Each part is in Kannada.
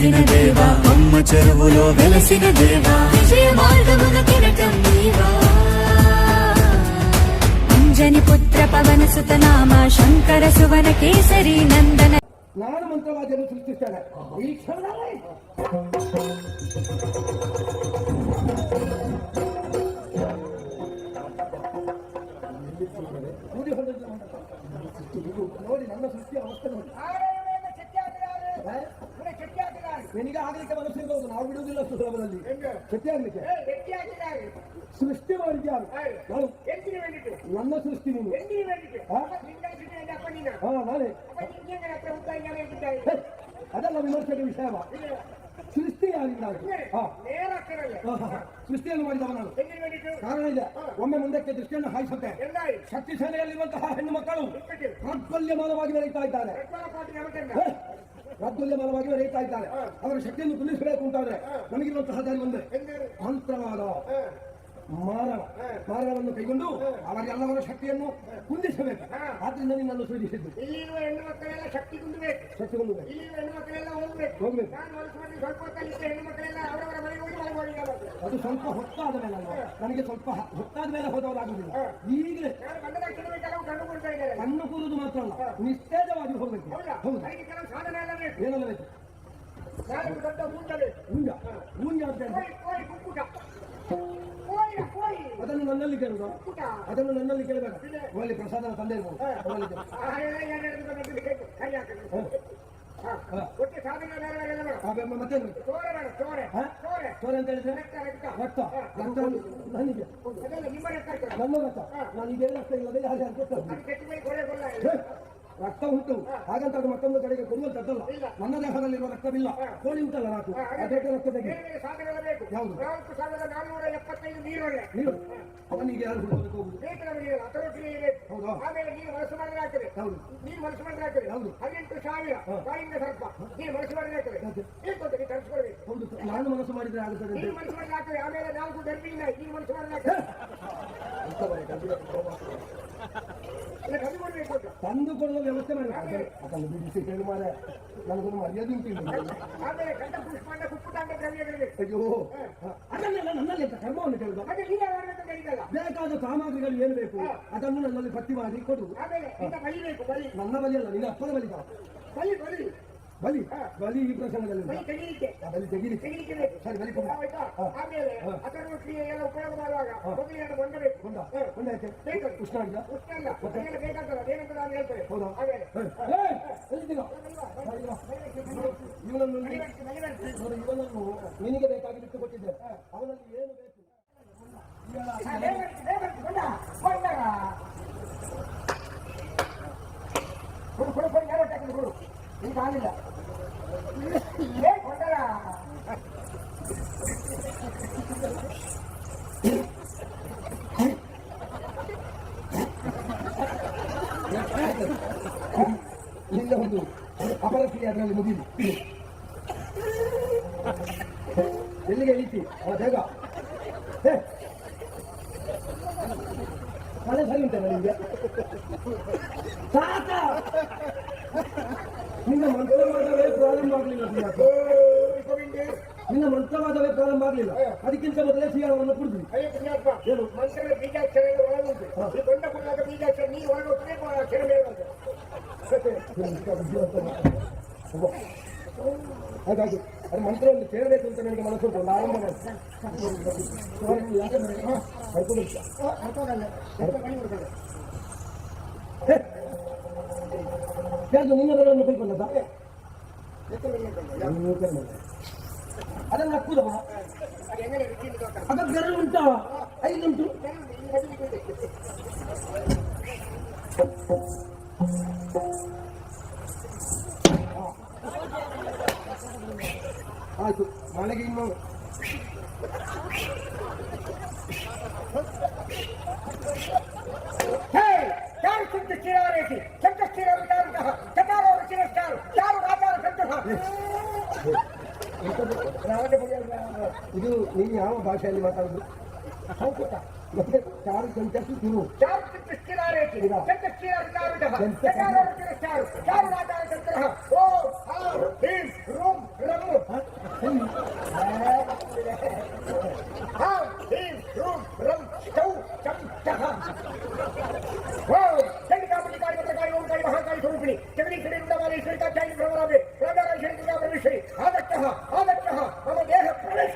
కలిగిన దేవా అమ్మ చెరువులో వెలసిన దేవా విజయ మార్గమున కిరటం నీవా అంజని పుత్ర పవన సుత నామ శంకర సువన కేసరి నందన ನಾನು ಮಂತ್ರವಾದಿಯನ್ನು ಸೃಷ್ಟಿಸ್ತೇನೆ ಈ ಕ್ಷಣದಲ್ಲಿ ನೋಡಿ ಹೊರಟದ್ದು ಇದು ನೋಡಿ ನನ್ನ ಸೃಷ್ಟಿಯ ಅವಸ್ಥೆ ನೋಡಿ ಹಾ? ನಿನಗೆ ಆಗ್ಲಿಕ್ಕೆ ಮನಸ್ಸು ಇರಬಹುದು ನಾವು ಬಿಡುವುದಿಲ್ಲ ಸುಲಭದಲ್ಲಿ ಶಕ್ತಿ ಆಗ್ಲಿಕ್ಕೆ. ಸೃಷ್ಟಿ ಮಾಡಿದ್ದೆ ಯಾರು? ನಾನು ನನ್ನ ಸೃಷ್ಟಿ ನೀನು. ಹಾ? ನಾನೇ. ಅದೆಲ್ಲ ವಿಮರ್ಶೆಗೆ ವಿಷಯವ? ಸೃಷ್ಟಿ. ಸೃಷ್ಟಿಯನ್ನು ಮಾಡಿದವ ನಾನು. ಕಾರಣ ಇದೆ. ಒಮ್ಮೆ ಮುಂದಕ್ಕೆ ದೃಷ್ಟಿಯನ್ನು ಹಾಯಿಸುತ್ತೆ. ಶಕ್ತಿ ಸೇನೆಯಲ್ಲಿರುವಂತಹ ಹೆಣ್ಣು ಮಕ್ಕಳು ಪ್ರಾಬಲ್ಯಮಾನವಾಗಿ ಬೆಳೀತಾ ಇದ್ದಾರೆ. ಹೇ, ಪ್ರಾಬಲ್ಯಮಾನವಾಗಿ ಬೆಳೀತಾ ಇದ್ದಾರೆ ಅವರ ಶಕ್ತಿಯನ್ನು ಕುಂದಿಸಬೇಕು ಅಂತಾದ್ರೆ ನಮಗಿರುವಂತಹ ದಾರಿ ಒಂದೇ. ಮಂತ್ರವಾದ ಮಾನವ. ಮಾನವನ್ನು ಕೈಗೊಂಡು ಅವರೆಲ್ಲವರ ಶಕ್ತಿಯನ್ನು ಕುಂದಿಸಬೇಕು ಆದ್ರಿಂದ ನಿನ್ನನ್ನು ಸೂಚಿಸಿದ್ದು. ಇಲ್ಲಿರುವ ಹೆಣ್ಣು ಮಕ್ಕಳೆಲ್ಲ ಶಕ್ತಿ ಕುಂದಬೇಕು ಶಕ್ತಿ ಕುಂದಬೇಕು ಇಲ್ಲಿರುವ ಹೆಣ್ಣು ಮಕ್ಕಳೆಲ್ಲ ಹೋಗ್ಬೇಕು. ಹೋಗ್ಬೇಕು. ನಾನು ಮನಸ್ಸು ಮಾಡಿ ಸ್ವಲ್ಪ ಹೆಣ್ಣು ಮಕ್ಕಳೆಲ್ಲ ಅವರವರ ಮನೆಗೆ ಹೋಗಿ ಮಲಗುವಾಗ ಅದು ಸ್ವಲ್ಪ ಹೊತ್ತಾದ ಮೇಲೆ ನನಗೆ ಸ್ವಲ್ಪ ಹೊತ್ತಾದ ಮೇಲೆ ಹೋದವರಾಗುದಿಲ್ಲ ಈಗಲೇ ಕಣ್ಣು ಕೂರುದು ಮಾತ್ರ ಅಲ್ಲ. ನಿಸ್ತೇಜವಾಗಿ ಹೋಗಬೇಕು. ಹೌದಾ? ಹೌದು. ಕೆಲವು ಸಾಧನೆ ಏನೆಲ್ಲ ಬೇಕು ಹುಂಜ ಹುಂಜ ಅಂತ ಅದನ್ನು ನನ್ನಲ್ಲಿ ಕೇಳುದು ಅದನ್ನು ನನ್ನಲ್ಲಿ ಕೇಳಬೇಡ ಅವಲ್ಲಿ ಪ್ರಸಾದನ ತಂದೆ ಇರ್ಬೋದು ಹಾ? ಅಂತ ಹೇಳಿದ್ರೆ ರಕ್ತ ರಕ್ತ ನನಗೆ. ನನ್ನ ರಕ್ತ ನಾನು ಈಗ ರಕ್ತ ಇಲ್ಲದೆ ಯಾರು ಯಾರು ರಕ್ತ ಉಂಟು. ಹಾಗಂತ ಅದು ಮತ್ತೊಂದು ಕಡೆಗೆ ಕೊಡುವಂತದ್ದಲ್ಲ. ನನ್ನ ದೇಹದಲ್ಲಿರುವ ರಕ್ತವಿಲ್ಲ. ಕೋಳಿ ಉಂಟಲ್ಲ ನಾಲ್ಕು ಅದಕ್ಕೆ ರಕ್ತ ತೆಗಿ. ಬೇರೆ ಬೇರೆ ಸಾಧನೆ ಎಲ್ಲ ಬೇಕು ಯಾವುದು? ನೀರು. ಅವನಿಗೆ ಯಾರು ಹೌದಾ? ಆಮೇಲೆ ನೀರು ಮನಸ್ಸು ಮಾಡಿದ್ರೆ ಆಗ್ತದೆ ಹೌದು. ನೀರು ಮನಸ್ಸು ಮಾಡಿದ್ರೆ ಆಗ್ತದೆ ಹೌದು. ಹದಿನೆಂಟು ಸಾವಿರ ಬಾಯಿಂದ ನೀರು ಮನಸ್ಸು ಮಾಡಿದ್ರೆ ಆಗ್ತದೆ ಯಾಕೆ? ಬೇಕು ಅಂತ ತರಿಸ್ಕೊಳ್ಬೇಕು ಹೌದು. ನಾನು ಮನಸ್ಸು ಮಾಡಿದ್ರೆ ಆಗುತ್ತದೆ ನೀರು ಮನಸ್ಸು ಮಾಡಿದ್ರೆ ಆಗ್ತದೆ ಆಮೇಲೆ ನಾಲ್ಕು ಗರ್ಭಿಣಿ ನೀರು ಮನಸ್ಸು ಮಾಡಿದ್ರೆ ಆಗ್ತದೆ ತಂದು ಕೊಡುವ ವ್ಯವಸ್ಥೆ ಮಾಡಬೇಕು ಅದನ್ನು ಬಿಡಿಸಿ ಕೇಳಿ ಮಾರೆ ನನಗೊಂದು ಮರ್ಯಾದೆ ಉಂಟು ಇಲ್ಲಿ. ಆಮೇಲೆ ಕಂಠ ಪುಷ್ಪಾಂಡ ಕುಕ್ಕುಟಾಂಡ ದ್ರವ್ಯಗಳಿವೆ ಅಯ್ಯೋ ಹ, ಅದನ್ನೆಲ್ಲ ನನ್ನಲ್ಲಿ ಅಂತ ಕರ್ಮವನ್ನು ಕೇಳುದು ಮತ್ತೆ ನೀವೇ ಮಾಡ್ಬೇಕು ಕರೀತಲ್ಲ ಬೇಕಾದ ಸಾಮಗ್ರಿಗಳು ಏನು ಬೇಕು ಅದನ್ನು ನನ್ನಲ್ಲಿ ಪಟ್ಟಿ ಮಾಡಿ ಕೊಡು ಆಮೇಲೆ ಈಗ ಬಲಿ ಬೇಕು ಬಲಿ ನನ್ನ ಬಲಿ ಅಲ್ಲ ನಿನ್ನ ಅಪ್ಪನ ಬಲಿ ತಾವು. ಬಲಿ ಬಲಿ ಬಲಿ ಬಲಿ ಈ ಪ್ರಸಂಗದಲ್ಲಿ ಬಲಿ ಉಂಟಾ? ತೆಗೀಲಿಕ್ಕೆ ಆ ಬಲಿ ತೆಗಿಲಿಕ್ಕೆ ತೆಗೀಲಿಕ್ಕೆ ಬೇಕು ಸರಿ ಬಲಿ ಕೊಡು ಆಯ್ತಾ ಹಾ. ಆಮೇಲೆ ಹಾ. ಅದನ್ನು ಕ್ರಿಯೆ ಎಲ್ಲ ಉಪಯೋಗ ಮಾಡುವಾಗ ಮೊದಲಿಗೆ ಹೊಂದಬೇಕು ಹೊಂಡ ಹೊಂಡ ಯಾಕೆ ಬೇಕು. ಉಷ್ಣ ಆಗಿದ ಉಷ್ಣ ಅಲ್ಲ ಅದೆಲ್ಲ ಬೇಕಾಗ್ತದೆ ಅದೇನಂತ ನಾನು ಹೇಳ್ತೇನೆ ಹೌದಾ ಆಮೇಲೆ ಹೇ, ಹೇ, ಎಲ್ಲಿದ್ದೀಗ? ಇವನನ್ನು ನೋಡಿ, ನೋಡಿ, ಇವನನ್ನು ನಿನಗೆ ಬೇಕಾಗಿ ಬಿಟ್ಟು ಕೊಟ್ಟಿದ್ದೆ ಅವನಲ್ಲಿ ಏನು ಬೇಕು ಹಾ, ದೇವರಿಗೆ- ದೇವರಿಗೆ ಕೊಂಡ, ಕೊಂಡ. ಕೊಡು ಕೊಡು ಕೊಡು ಯಾರೋ ಹಾಕಿದ್ರು ಕೊಡು ಈಗ ಆಗಿಲ್ಲ ಎಲ್ಲಿಗೆ ಇಳಿಸಿ ಅವ ಬೇಗ ಹೇ. ತಲೆ ಸರಿ ಉಂಟಲ್ಲ ನಿಮಗೆ ಸಾಕ ನಿನ್ನ ಮಂತ್ರವಾದವೇ ಪ್ರಾರಂಭ ಆಗಲಿಲ್ಲ ಸುಜಾತ. ನಿನ್ನ ಮಂತ್ರವಾದವೇ ಪ್ರಾರಂಭ ಆಗಲಿಲ್ಲ ಅದಕ್ಕಿಂತ ಮೊದಲೇ ಸಿಯಾವನ್ನು ಕುಡಿದ್ವಿ ಅಯ್ಯೋ ಪುಣ್ಯಾತ್ಮ ಏನು? ಮಂತ್ರದ ಬೀಜಾಕ್ಷರ ಎಲ್ಲ ಒಳಗುಂಟು ಈ ದೊಡ್ಡ ಪುಣ್ಯದ ಬೀಜಾಕ್ಷರ ನೀರು ಒಳಗೆ ಹೋಗ್ಬೇಕು ಅಕ್ಷರ ಮೇಲೆ ಬರ್ತದೆ ಹಾಗಾಗಿ ಅದು ಮಂತ್ರವನ್ನು ಕೇಳಬೇಕು ಅಂತ ನನಗೆ ಮನಸ್ಸುಂಟು ಒಂದು ಆರಂಭ ಮಾಡಿ ಯಾಕಂದ್ರೆ ಹಾ, ಕರ್ಕೊಂಡು ಹೋಗ್ತಾ. ಹೇ. ಯಾರ್ದು ನಿನ್ನದನ್ನು ಕೈಕೊಂಡದ್ದ ಅದನ್ನು ಹಾಕುದಮ್ಮ ಅದು ಹೆಂಗನೆ ರೀತಿಯಲ್ಲಿ ಗೊತ್ತಾ? ಅದ ಬೆರಳು ಉಂಟಾ ಐದುಂಟು ಈ ಮದುವೆಗೆ ಇದೆ. ಆಯ್ತು ಮಳೆಗೆ ಇನ್ನು ಹೇ, ಯಾರು ಶುದ್ಧ ಶಿರಾರೇಖಿ ಶಬ್ದ ಸ್ಥಿರ ವಿಚಾರತಃ ಚಕಾರವರು ಶಿರಸ್ಟಾರು ಯಾರು ಆಚಾರ ಸಂತಃ ರಾವಣ ಬಗೆಯ ಇದು ನೀನು ಯಾವ ಭಾಷೆಯಲ್ಲಿ ಮಾತಾಡುದು ಸಂಸ್ಕೃತ ಮತ್ತೆ ಚಾರು ಸಂಚರಿಸಿ ತಿರು ಯಾರು He's rum, rum. How he's rum, rum. Chau, chum, chaha. Wow, जल का प्रतिकार प्रकार ओंकारी महाकारी स्वरूपिणी जगदी श्री रुद्रवाली श्री का जय भ्रमरावे प्रदारा श्री का परमेश्वरी आदत्तः आदत्तः मम देह प्रवेश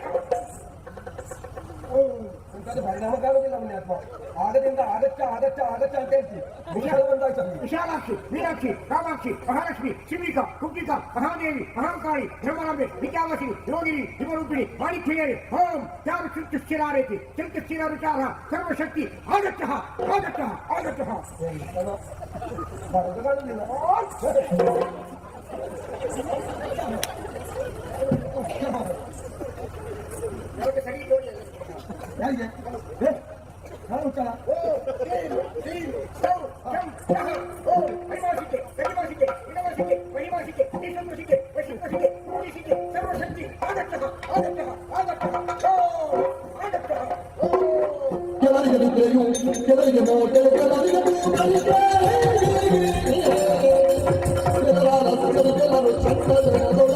ओम उनका तो भाई नाम का लोगे लगने आत्मा ಆಗದಿಂದ ಆಗಚ್ಚ ಆಗಚ್ಚ ಆಗಚ್ಚ ಅಂತ ಹೇಳ್ತಿ ವಿಷಯ ಬಂದಾಯ್ತು ಅಲ್ಲಿ. ವಿಶಾಲಾಕ್ಷಿ ಮೀನಾಕ್ಷಿ ಕಾಮಾಕ್ಷಿ ಮಹಾಲಕ್ಷ್ಮಿ ಶಿವಿಕಾ ಕುಬ್ಜಿಕಾ ಮಹಾದೇವಿ ಮಹಾಕಾಳಿ ಬ್ರಹ್ಮರಾಂಬೆ ವಿದ್ಯಾವಸಿ ಯೋಗಿನಿ ಹಿಮರೂಪಿಣಿ ಮಾಣಿಕ್ಯೇರಿ ಓಂ ತ್ಯಾಗ ಚಿಂತುಶ್ಚಿರಾರೇತಿ ಚಿಂತುಶ್ಚಿರ ವಿಚಾರ ಸರ್ವಶಕ್ತಿ ಆಗಚ್ಚ ಆಗಚ್ಚ ಆಗಚ್ಚ ಬರಗಾಲದಿಲ್ಲ. ಹುಚ್ಚಲ್ಲ. ಕೆಲವರಿಗೆ ನಿದ್ರೆಯು ಕೆಲವರಿಗೆ ಮೋಟೆ ಕೆಲವರಿಗೆ ಮೂಕಲಿಕೆ. ಕೆಲವರ ಸಕಲ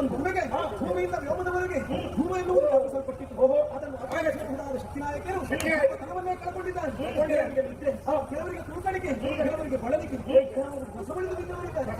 ಒಂದು ಭೂಮಿಗೆ ಭೂಮಿಯಿಂದ ವ್ಯೋಮದವರೆಗೆ ಭೂಮ ಎನ್ನುವುದು ಕಲ್ಪಿಸಲ್ಪಟ್ಟಿತ್ತು ಹೋಗೋ ಅದನ್ನು ಆಕಾಶದ ಶಕ್ತಿ ನಾಯಕರು ತನವನ್ನೇ ಕಳ್ಕೊಂಡಿದ್ದಾರೆ ಕೆಲವರಿಗೆ ತುಳುಕಣಿಕೆ ಕೆಲವರಿಗೆ ಬಳಲಿಕೆ ಕೆಲವರು ಹೊಸಬಳಿದು ಬಿದ್ದವರಿದ್ದಾರೆ